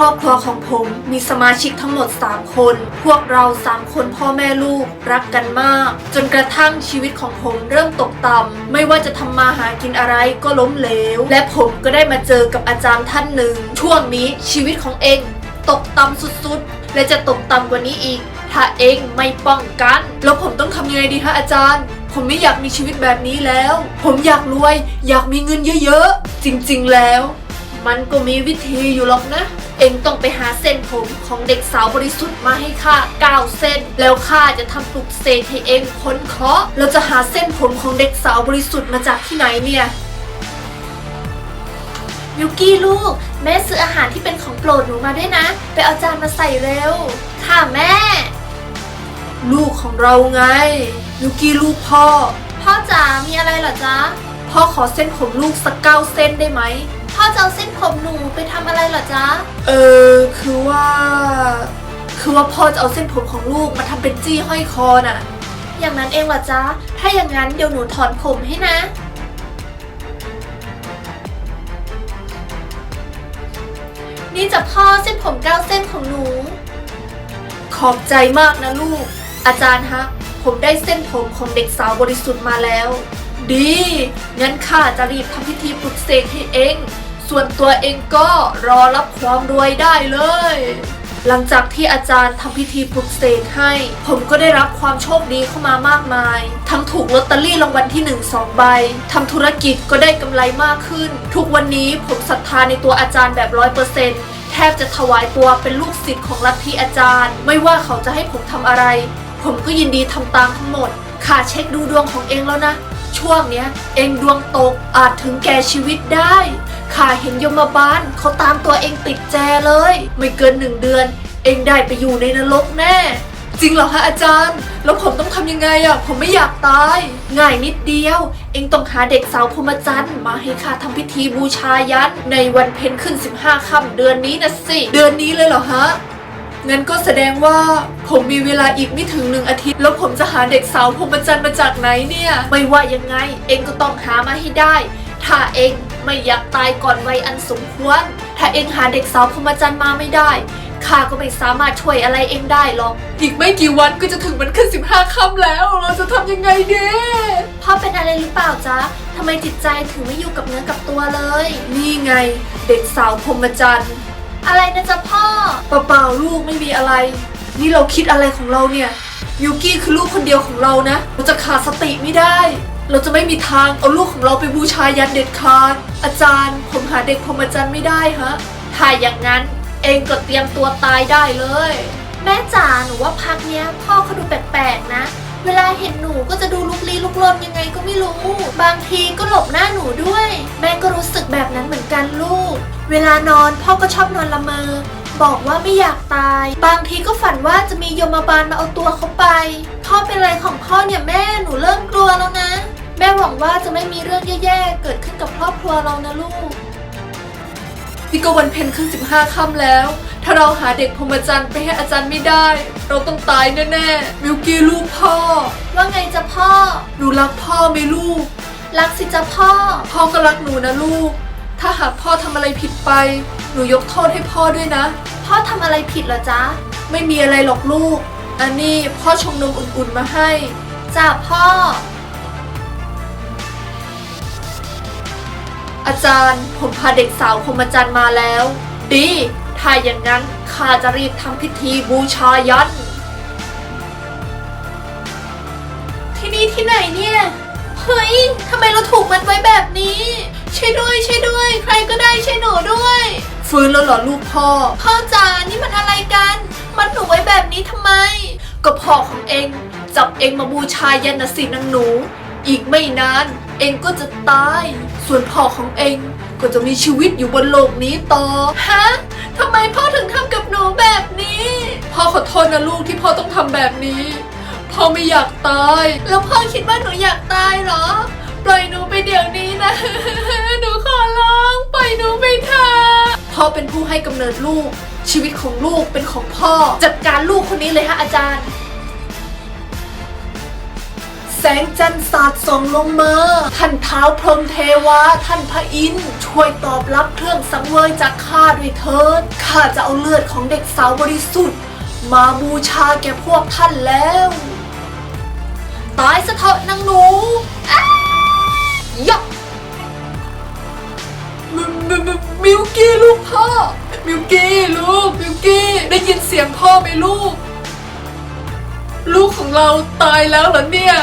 ครอบครัวของผมมีสมาชิกทั้งหมด 3 คน พวกเรา 3 คนพ่อแม่ลูกรักกันมาก จนกระทั่งชีวิตของผมเริ่มตกต่ำไม่ว่าจะทำมาหากินอะไรก็ล้มเหลว และผมก็ได้มาเจอกับอาจารย์ท่านหนึ่ง ช่วงนี้ชีวิตของเอง ตกต่ำสุดๆ และจะตกต่ำกว่านี้อีก ถ้าเองไม่ป้องกัน แล้วผมต้องทำยังไงดีฮะอาจารย์ผมไม่อยากมีชีวิตแบบนี้แล้ว ผมอยากรวย อยากมีเงินเยอะๆ จริงๆ แล้ว มันก็มีวิธีอยู่หรอกนะ เองต้องไปหาเส้นผมของเด็กสาวบริสุทธิ์มาให้ข้า9เส้น แล้วข้าจะทำปลุกเสกให้เองพ้นเคราะห์เราจะหาเส้นผมของเด็กสาวบริสุทธิ์มาจากที่ไหนเนี่ยยูกี้ลูก แม่ซื้ออาหารที่เป็นของโปรดหนูมาด้วยนะ ไปเอาจานมาใส่เร็ว ค่ะแม่ ลูกของเราไงยูกี้ลูกพ่อ พ่อจ๋ามีอะไรเหรอจ๊ะพ่อขอเส้นผมลูกสักเก้าเส้นได้ไหม พ่อจะเอาเส้นผมหนูไปทำอะไรเหรอจ๊ะ เออ คือว่า คือว่าพ่อจะเอาเส้นผมของลูกมาทำเป็นจี้ห้อยคอน่ะ อย่างนั้นเองเหรอจ๊ะ ถ้าอย่างนั้นเดี๋ยวหนูถอนผมให้นะ นี่จะพ่อเส้นผมเก้าเส้นของหนู ขอบใจมากนะลูก อาจารย์ฮะ ผมได้เส้นผมของเด็กสาวบริสุทธิ์มาแล้ว ดี งั้นข้าจะรีบทำพิธีปลุกเสกให้เอง ส่วนตัวเองก็รอรับความรวยได้เลย หลังจากที่อาจารย์ทำพิธีปลุกเสกให้ ผมก็ได้รับความโชคดีเข้ามามากมาย ทั้งถูกลอตเตอรี่รางวัลที่1 2ใบทำธุรกิจก็ได้กำไรมากขึ้น ทุกวันนี้ผมศรัทธาในตัวอาจารย์แบบร้อยเปอร์เซ็นต์แทบจะถวายตัวเป็นลูกศิษย์ของลัทธิอาจารย์ ไม่ว่าเขาจะให้ผมทำอะไร ผมก็ยินดีทำตามทั้งหมดข้าเช็คดูดวงของเองแล้วนะ ช่วงเนี้ย เองดวงตกอาจถึงแก่ชีวิตได้ ข้าเห็นยมบาลเขาตามตัวเองติดแจเลย ไม่เกินหนึ่งเดือน เองได้ไปอยู่ในนรกแน่ จริงเหรอคะอาจารย์ แล้วผมต้องทำยังไงอะผมไม่อยากตาย ง่ายนิดเดียว เองต้องหาเด็กสาวพรหมจันทร์มาให้ข้าทำพิธีบูชายันในวันเพ็ญขึ้น 15ค่ำเดือนนี้นะสิ เดือนนี้เลยเหรอฮะงั้นก็แสดงว่าผมมีเวลาอีกไม่ถึงหนึ่งอาทิตย์ แล้วผมจะหาเด็กสาวพรหมจันทร์มาจากไหนเนี่ย ไม่ว่ายังไง เองก็ต้องหามาให้ได้ ถ้าเองไม่อยากตายก่อนวัยอันสมควร ถ้าเองหาเด็กสาวพรหมจันทรย์มาไม่ได้ข้าก็ไม่สามารถช่วยอะไรเองได้หรอก อีกไม่กี่วันก็จะถึงวันขึ้นสิบห้าค่ำแล้ว เราจะทำยังไงเด้พ่อเป็นอะไรหรือเปล่าจ๊ะทำไมจิตใจถึงไม่อยู่กับเนื้อกับตัวเลย นี่ไง เด็กสาวพรหมจันทรย์อะไรนะจ๊ะพ่อ เปล่าๆลูกไม่มีอะไร นี่เราคิดอะไรของเราเนี่ยยูกี้คือลูกคนเดียวของเรานะเราจะขาดสติไม่ได้ เราจะไม่มีทางเอาลูกของเราไปบูชายันเด็ดขาด อาจารย์ ผมหาเด็กพรหมจันทรย์ไม่ได้ฮะ ถ้าอย่างนั้นเองก็เตรียมตัวตายได้เลย แม่จ๋าหนูว่าพักเนี้ยพ่อเขาดูแปลกๆนะ เวลาเห็นหนูก็จะดูลุกลี้ลุกลนยังไงก็ไม่รู้ บางทีก็หลบหน้าหนูด้วย แม่ก็รู้สึกแบบนั้นเหมือนกันลูก เวลานอนพ่อก็ชอบนอนละเมอ บอกว่าไม่อยากตาย บางทีก็ฝันว่าจะมียมบาลมาเอาตัวเขาไป พ่อเป็นอะไรของพ่อเนี่ยแม่หนูเริ่มกลัวแล้วนะแม่หวังว่าจะไม่มีเรื่องแย่ๆ เกิดขึ้นกับครอบครัวเรานะลูก นี่ก็วันเพ็ญขึ้นสิบห้าค่ำแล้ว ถ้าเราหาเด็กพรหมจันทรย์ไปให้อาจารย์ไม่ได้ เราต้องตายแน่ๆ มิวกี้ลูกพ่อ ว่าไงจ๊ะพ่อ หนูรักพ่อไหมลูก รักสิจ๊ะพ่อ พ่อก็รักหนูนะลูก ถ้าหากพ่อทำอะไรผิดไป หนูยกโทษให้พ่อด้วยนะ พ่อทำอะไรผิดเหรอจ๊ะ ไม่มีอะไรหรอกลูก อันนี้พ่อชงนมอุ่นๆมาให้จ้าพ่อ อาจารย์ ผมพาเด็กสาวพรหมจันทรย์มาแล้ว ดี ถ้าอย่างนั้นข้าจะรีบทำพิธีบูชายัน ที่นี่ที่ไหนเนี่ย เฮ้ยทำไมเราถูกมัดไว้แบบนี้ ช่วยด้วยช่วยด้วย ใครก็ได้ช่วยหนูด้วย ฟื้นแล้วเหรอลูกพ่อ พ่อจ๋านี่มันอะไรกัน มัดหนูไว้แบบนี้ทำไม ก็พ่อของเอง จับเองมาบูชายันนะสินางหนู อีกไม่นาน เองก็จะตาย ส่วนพ่อของเองก็จะมีชีวิตอยู่บนโลกนี้ต่อ ฮะทำไมพ่อถึงทำกับหนูแบบนี้ พ่อขอโทษนะลูกที่พ่อต้องทำแบบนี้ พ่อไม่อยากตาย แล้วพ่อคิดว่าหนูอยากตายเหรอ ปล่อยหนูไปเดี๋ยวนี้นะ หนูขอร้อง ปล่อยหนูไปเถอะพ่อเป็นผู้ให้กำเนิดลูก ชีวิตของลูกเป็นของพ่อ จัดการลูกคนนี้เลยฮะอาจารย์ เสงจันทร์สาดส่องลงมา ท่านเท้าพรหมเทวา ท่านพระอินทร์ช่วยตอบรับเครื่องสังเวยจากข้าด้วยเถิด ข้าจะเอาเลือดของเด็กสาวบริสุทธิ์ มาบูชาแก่พวกท่านแล้ว ตายสะเถอะนางหนูอ้ายะมิมิมิมิวกี้ลูกพ่อ มิวกี้ลูก มิวกี้ ได้ยินเสียงพ่อไหมลูก ลูกของเราตายแล้วเหรอเนี่ย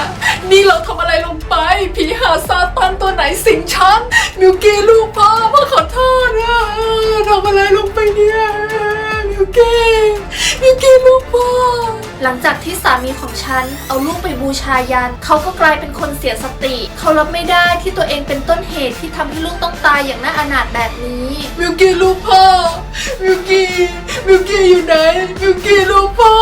นี่เราทำอะไรลงไป ผีหาซาตานตัวไหนสิงฉันมิวกี้ลูกพ่อพ่อขอโทษนะทำอะไรลงไปเนี่ยมิวกี้มิวกี้ลูกพ่อหลังจากที่สามีของฉันเอาลูกไปบูชายันเขาก็กลายเป็นคนเสียสติ เขารับไม่ได้ที่ตัวเองเป็นต้นเหตุที่ทำให้ลูกต้องตายอย่างน่าอนาถแบบนี้มิวกี้ลูกพ่อมิวกี้มิวกี้อยู่ไหนมิวกี้ลูกพ่อ